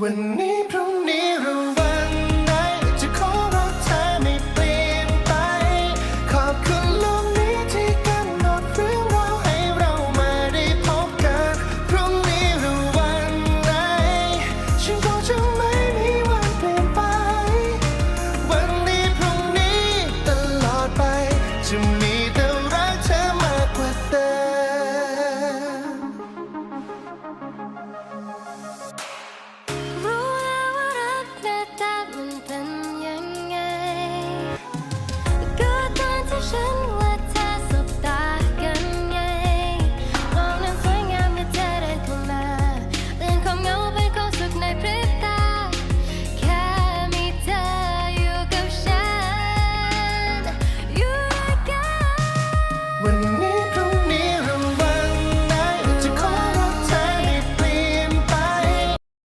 วันนี้พรุ่งนี้หรือวันไหนจะขอรักเธอไม่เปลี่ยนไป ขอบคุณโลกนี้ที่กำหนดเรื่องเราให้เรามาได้พบกัน พรุ่งนี้หรือวันไหนฉันก็จะไม่มีวันเปลี่ยนไป วันนี้พรุ่งนี้ตลอดไปจะมี